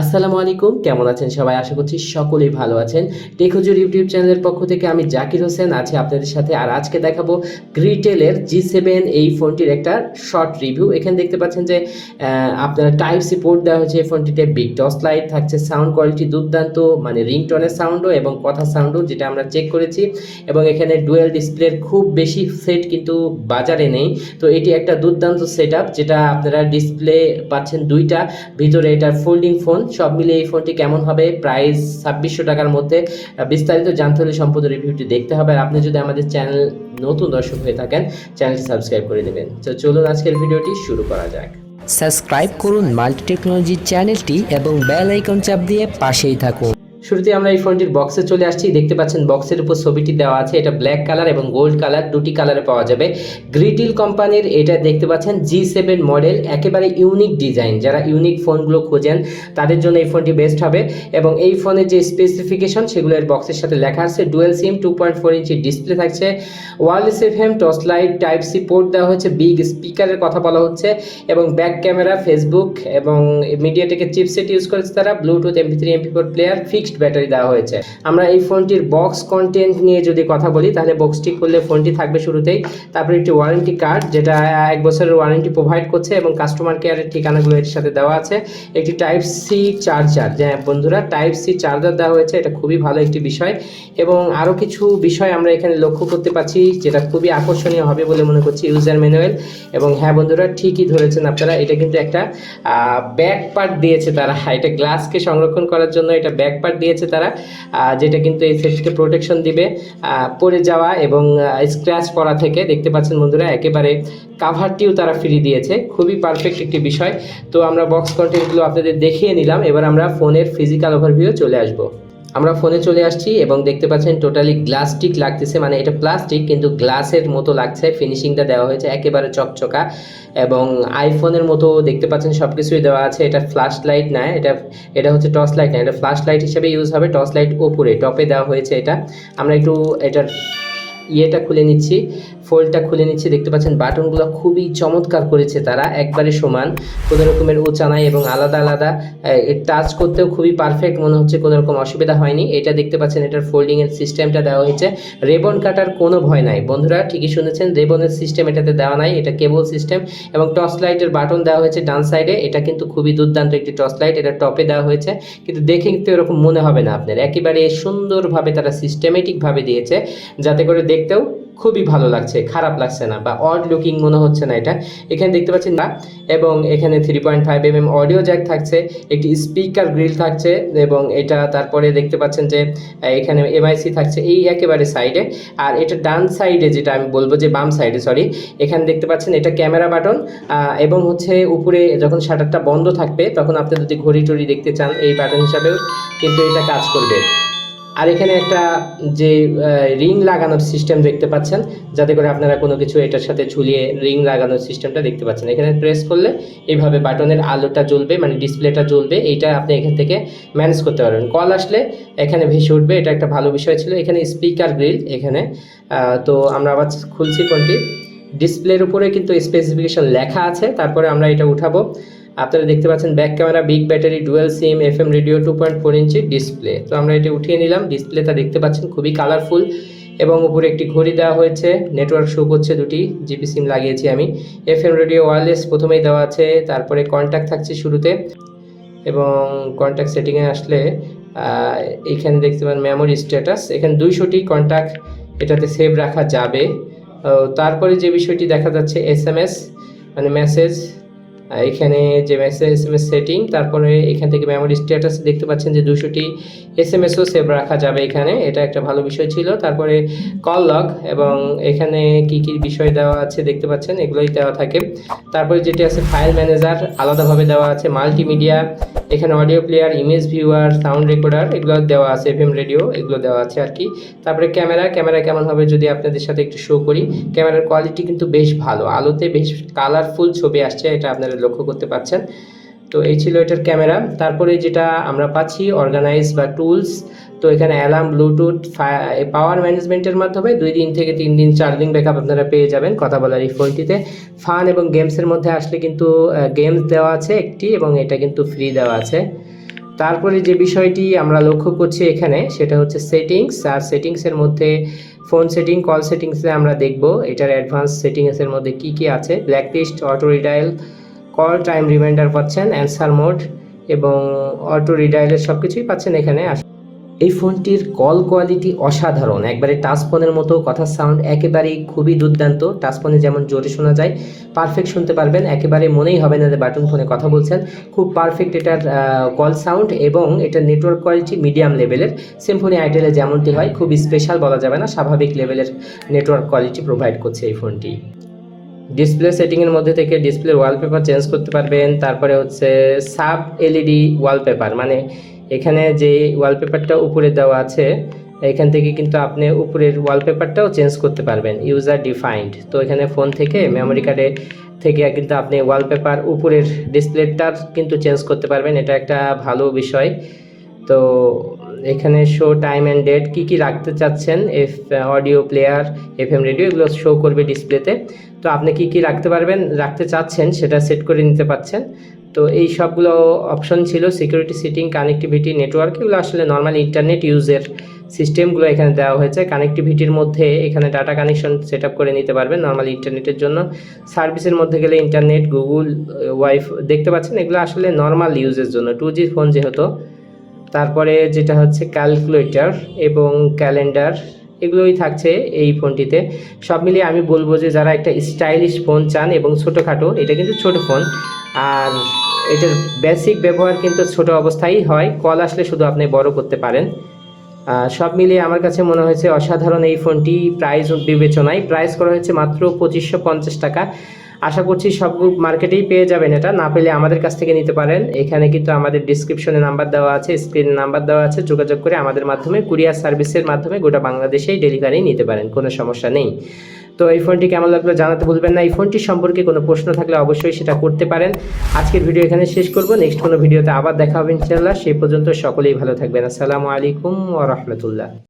আসসালামু আলাইকুম, কেমন আছেন সবাই? আশা করছি সকলেই ভালো আছেন। টেকহুজুর ইউটিউব চ্যানেলের পক্ষ থেকে আমি জাকির হোসেন আছি আপনাদের সাথে, আর আজকে দেখাবো গ্রিটেলের জি সেভেন এই ফোনটির একটা শর্ট রিভিউ এখানে দেখতে পাচ্ছেন যে আপনারা আপনার টাইপ সি পোর্ট দেওয়া হয়েছে এই ফোনটিতে বিগ টস লাইট থাকছে সাউন্ড কোয়ালিটি দুর্দান্ত মানে রিংটনের সাউন্ডও এবং কথা সাউন্ডও যেটা আমরা চেক করেছি। এবং এখানে ডুয়েল ডিসপ্লের খুব বেশি সেট কিন্তু বাজারে নেই। তো এটি একটা দুর্দান্ত সেট যেটা আপনারা ডিসপ্লে পাচ্ছেন দুইটা। ভিতরে এটা ফোল্ডিং ফোন সব মিলিয়ে এই ফোনটি কেমন হবে? প্রাইস ছাব্বিশশো টাকার মধ্যে বিস্তারিত জানতে হলে সম্পূর্ণ রিভিউটি দেখতে হবে। আর আপনি যদি আমাদের চ্যানেল নতুন দর্শক হয়ে থাকেন চ্যানেলটি সাবস্ক্রাইব করে দেবেন তো চলুন আজকের ভিডিওটি শুরু করা যাক। সাবস্ক্রাইব করুন মাল্টি টেকনোলজি চ্যানেলটি এবং বেল আইকন চাপ দিয়ে পাশেই থাকুন। শুরুতে আমরা এই ফোনটির বক্সে চলে আসছি। দেখতে পাচ্ছেন বক্সের উপর ছবিটি দেওয়া আছে। এটা ব্ল্যাক কালার এবং গোল্ড কালার দুটি কালারে পাওয়া যাবে। গ্রিটিল কোম্পানির এটা দেখতে পাচ্ছেন জি সেভেন মডেল একেবারে ইউনিক ডিজাইন যারা ইউনিক ফোনগুলো খোঁজেন, তাদের জন্য এই ফোনটি বেস্ট হবে। এবং এই ফোনের যে স্পেসিফিকেশন সেগুলো এর বক্সের সাথে লেখা আছে। Dual sim two point four inch display থাকছে। Wireless FM torch light type C port দেওয়া হচ্ছে বিগ স্পিকারের কথা বলা হচ্ছে। এবং ব্যাক ক্যামেরা ফেসবুক এবং মিডিয়াটেকের চিপসেট ইউজ করেছে তারা। Bluetooth MP three MP four player fixed battery দেওয়া হয়েছে। আমরা এই ফোনটির বক্স কন্টেন্ট নিয়ে যদি কথা বলি, তাহলে বক্সটি খুললে ফোনটি থাকবে শুরুতেই। তারপরে একটি ওয়ারেন্টি কার্ড যেটা এক বছরের ওয়ারেন্টি প্রোভাইড করছে এবং কাস্টমার কেয়ারের ঠিকানাগুলো এর সাথে দেওয়া আছে। একটি টাইপ সি চার্জার যে বন্ধুরা টাইপ সি চার্জার দেওয়া হয়েছে, এটা খুবই ভালো একটি বিষয়। এবং আরও কিছু বিষয় আমরা এখানে লক্ষ্য করতে পারছি, যেটা খুবই আকর্ষণীয় হবে বলে মনে করছি ইউজার ম্যানুয়াল এবং হ্যাঁ বন্ধুরা, ঠিকই ধরেছেন আপনারা, এটা কিন্তু একটা ব্যাক পার্ট দিয়েছে তারা। এটা গ্লাসকে সংরক্ষণ করার জন্য এটা ব্যাক পার্ট দিয়েছে তারা যেটা কিন্তু এই সেটটিকে প্রোটেকশন দিবে পড়ে যাওয়া এবং স্ক্র্যাচ পড়া থেকে দেখতে পাচ্ছেন বন্ধুরা একেবারে কাভারটিও তারা ফ্রি দিয়েছে, খুবই পারফেক্ট একটি বিষয়। তো আমরা বক্স কন্টেন্টগুলো আপনাদের দেখিয়ে নিলাম, এবার আমরা ফোনের ফিজিক্যাল ওভারভিউ চলে আসব। আমরা ফোনে চলে আসছি এবং দেখতে পাচ্ছেন টোটালি গ্লাস্টিক লাগতেছে মানে এটা প্লাস্টিক কিন্তু গ্লাসের মতো লাগছে। ফিনিশিংটা দেওয়া হয়েছে একেবারে চকচকা। এবং আইফোনের মতো দেখতে পাচ্ছেন সব কিছুই দেওয়া আছে। এটা ফ্ল্যাশ লাইট না, এটা এটা হচ্ছে টর্চ লাইট না, এটা ফ্ল্যাশ লাইট হিসেবে ইউজ হবে টর্চ লাইট ওপরে টপে দেওয়া হয়েছে এটা। আমরা একটু এটার ইয়েটা খুলে নিচ্ছি। ফোল্ডটা খুলে নিচ্ছি। দেখতে পাচ্ছেন বাটনগুলো খুবই চমৎকার করেছে তারা, একবারে সমান। কোনো রকমের উঁচা নাই এবং আলাদা আলাদা টাচ করতেও খুবই পারফেক্ট মনে হচ্ছে, কোনো রকম অসুবিধা হয়নি। এটা দেখতে পাচ্ছেন, এটার ফোল্ডিং এর সিস্টেমটা দেওয়া হয়েছে। রেবন কাটার কোনো ভয় নাই। বন্ধুরা, ঠিকই শুনেছেন, রেবনের সিস্টেম এটাতে দেওয়া নাই, এটা কেবল সিস্টেম এবং টর্চ লাইটের বাটন দেওয়া হয়েছে ডান সাইডে এটা কিন্তু খুবই দুর্দান্ত একটি টর্চ লাইট এটা টপে দেওয়া হয়েছে। কিন্তু দেখে কিন্তু এরকম মনে হবে না আপনার। একেবারে সুন্দরভাবে তারা সিস্টেমেটিকভাবে দিয়েছে, যাতে করে দেখতেও খুবই ভালো লাগছে, খারাপ লাগছে না বা অড লুকিং মনে হচ্ছে না এটা। এখানে দেখতে পাচ্ছেন না, এবং এখানে three point five M M audio Jack থাকছে, একটি স্পিকার গ্রিল থাকছে, এবং এটা তারপরে দেখতে পাচ্ছেন যে এখানে এমআইসি থাকছে এই একেবারে সাইডে আর এটা ডান সাইডে যেটা আমি বলব যে বাম সাইডে সরি এখানে দেখতে পাচ্ছেন এটা ক্যামেরা বাটন এবং হচ্ছে উপরে যখন শাটারটা বন্ধ থাকবে, তখন আপনি যদি ঘড়ি টড়ি দেখতে চান, এই বাটন হিসাবেও কিন্তু এটা কাজ করবে। আর এখানে একটা যে রিং লাগানোর সিস্টেম দেখতে পাচ্ছেন, যাতে করে আপনারা কোনো কিছু এটার সাথে ঝুলিয়ে রিং লাগানোর সিস্টেমটা দেখতে পাচ্ছেন। এখানে প্রেস করলে এইভাবে বাটনের আলোটা জ্বলবে মানে ডিসপ্লেটা জ্বলবে, এইটা আপনি এখান থেকে ম্যানেজ করতে পারবেন। কল আসলে এখানে ভেসে উঠবে, এটা একটা ভালো বিষয় ছিল। এখানে স্পিকার গ্রিল এখানে তো আমরা আবার খুলছি কোনটি? ডিসপ্লের উপরে কিন্তু স্পেসিফিকেশন লেখা আছে, তারপরে আমরা এটা উঠাবো। আপনারা দেখতে পাচ্ছেন back camera big battery dual sim F M radio two point four inch display তো আমরা এটা উঠিয়ে নিলাম। ডিসপ্লেটা দেখতে পাচ্ছেন খুবই কালারফুল এবং উপরে একটি ঘড়ি দেওয়া হয়েছে। নেটওয়ার্ক শো করছে দুটি জিপি সিম লাগিয়েছি আমি। এফ এম রেডিও ওয়ারলেস প্রথমেই দেওয়া আছে, তারপরে কন্ট্যাক্ট থাকছে শুরুতে। এবং কন্ট্যাক্ট সেটিংয়ে আসলে এখানে দেখতে পান মেমোরি স্ট্যাটাস এখানে দুইশোটি কন্ট্যাক্ট এটাতে সেভ রাখা যাবে। তারপরে যে বিষয়টি দেখা যাচ্ছে এস এম এস মানে মেসেজ এখানে যে message S M S setting তারপরে এখান থেকে মেমোরি স্ট্যাটাস দেখতে পাচ্ছেন যে দুশোটি এস এম এসও সেভ রাখা যাবে এখানে। এটা একটা ভালো বিষয় ছিল। তারপরে কল লগ এবং এখানে কি কি বিষয় দেওয়া আছে দেখতে পাচ্ছেন? এগুলোই দেওয়া থাকে। তারপরে যেটি আছে ফাইল ম্যানেজার আলাদাভাবে দেওয়া আছে মাল্টিমিডিয়া এখানে audio player image viewer sound recorder এগুলো দেওয়া আছে এফএম রেডিও এগুলো দেওয়া আছে আর কি। তারপরে ক্যামেরা ক্যামেরা কেমন হবে যদি আপনাদের সাথে একটু শো করি। ক্যামেরার কোয়ালিটি কিন্তু বেশ ভালো, আলোতে বেশ কালারফুল ছবি আসছে, এটা আপনারা লক্ষ্য করতে পারছেন তো এই ছিল এটার ক্যামেরা তারপরে যেটা আমরা পাচ্ছি অর্গানাইজ বা টুলস তো এখানে অ্যালার্ম ব্লুটুথ পাওয়ার ম্যানেজমেন্টের মাধ্যমে দুই দিন থেকে তিন দিন চার্জিং ব্যাকআপ আপনারা পেয়ে যাবেন কথা বলার এই ফোনটিতে। ফান এবং গেমসের মধ্যে আসলে কিন্তু গেমস দেওয়া আছে একটি এবং এটা কিন্তু ফ্রি দেওয়া আছে। তারপরে যে বিষয়টি আমরা লক্ষ্য করছি এখানে, সেটা হচ্ছে সেটিংস আর সেটিংসের মধ্যে ফোন সেটিং কল সেটিংসে আমরা দেখব এটার অ্যাডভান্স সেটিংসের মধ্যে কি কি আছে। Black list auto redial call time reminder পাচ্ছেন অ্যান্সার মোড এবং অটো রিডাইলের সব কিছুই পাচ্ছেন এখানে। এই ফোনটির কল কোয়ালিটি অসাধারণ। একবারে টাচ ফোনের মতো, কথার সাউন্ড একেবারেই খুবই দুর্দান্ত। টাচ ফোনে যেমন জোরে শোনা যায় পারফেক্ট শুনতে পারবেন। একেবারে মনেই হবে না যে বাটন ফোনে কথা বলছেন। খুব পারফেক্ট এটার কল সাউন্ড এবং এটার নেটওয়ার্ক কোয়ালিটি মিডিয়াম লেভেলের সিম্ফনি আইটেলে যেমনটি হয়, খুব স্পেশাল বলা যাবে না, স্বাভাবিক লেভেলের নেটওয়ার্ক কোয়ালিটি প্রোভাইড করছে এই ফোনটি। ডিসপ্লে সেটিংয়ের মধ্যে থেকে ডিসপ্লে ওয়ালপেপার চেঞ্জ করতে পারবেন। তারপরে হচ্ছে সাব এলইডি ওয়ালপেপার মানে এখানে যে ওয়ালপেপারটা উপরে দেওয়া আছে এখান থেকে কিন্তু আপনি উপরের ওয়ালপেপারটাও চেঞ্জ করতে পারবেন ইউজার ডিফাইন্ড তো এখানে ফোন থেকে মেমোরি কার্ডে থেকে কিন্তু আপনি ওয়ালপেপার উপরের ডিসপ্লেটার কিন্তু চেঞ্জ করতে পারবেন এটা একটা ভালো বিষয়। তো এখানে শো টাইম অ্যান্ড ডেট কী কী রাখতে চাচ্ছেন F audio player F M radio এগুলো শো করবে ডিসপ্লেতে তো আপনি কি কি রাখতে পারবেন, রাখতে চাচ্ছেন সেটা সেট করে নিতে পারছেন। তো এই সবগুলো অপশন ছিল সিকিউরিটি সিটিং কানেক্টিভিটি নেটওয়ার্ক এগুলো আসলে নর্মাল ইন্টারনেট ইউজের সিস্টেমগুলো এখানে দেওয়া হয়েছে। কানেক্টিভিটির মধ্যে এখানে ডাটা কানেকশন সেট করে নিতে পারবেন নর্মাল ইন্টারনেটের জন্য। সার্ভিসের মধ্যে গেলে ইন্টারনেট গুগল ওয়াইফ দেখতে পাচ্ছেন, এগুলো আসলে নর্মাল ইউজের জন্য। টু জি ফোন যেহেতু, তারপরে যেটা হচ্ছে ক্যালকুলেটর এবং ক্যালেন্ডার এগুলোই থাকছে এই ফোনটিতে। সব মিলিয়ে আমি বলব যে যারা একটা স্টাইলিশ ফোন চান এবং ছোটোখাটো, এটা কিন্তু ছোট ফোন আর এটার বেসিক ব্যবহার কিন্তু ছোট অবস্থায় হয় কল আসলে শুধু আপনি বড় করতে পারেন। সব মিলিয়ে আমার কাছে মনে হয়েছে অসাধারণ এই ফোনটি প্রাইস বিবেচনায়। প্রাইস করা হয়েছে মাত্র পঁচিশশো পঞ্চাশ টাকা। আশা করছি সব মার্কেটেই পেয়ে যাবেন এটা। না পেলে আমাদের কাছ থেকে নিতে পারেন। এখানে কিন্তু আমাদের ডিসক্রিপশনে নাম্বার দেওয়া আছে স্ক্রিনে নাম্বার দেওয়া আছে। যোগাযোগ করে আমাদের মাধ্যমে কুরিয়ার সার্ভিসের মাধ্যমে গোটা বাংলাদেশেই ডেলিভারি নিতে পারেন, কোনো সমস্যা নেই। তো এই ফোনটি কেমন লাগল জানাতে ভুলবেন না। এই ফোনটি সম্পর্কে কোনো প্রশ্ন থাকলে অবশ্যই সেটা করতে পারেন। আজকের ভিডিও এখানে শেষ করব। নেক্সট কোনো ভিডিওতে আবার দেখা হবে ইনশাল্লাহ সেই পর্যন্ত সকলেই ভালো থাকবেন। আসসালামু আলাইকুম ওয়া রাহমাতুল্লাহ।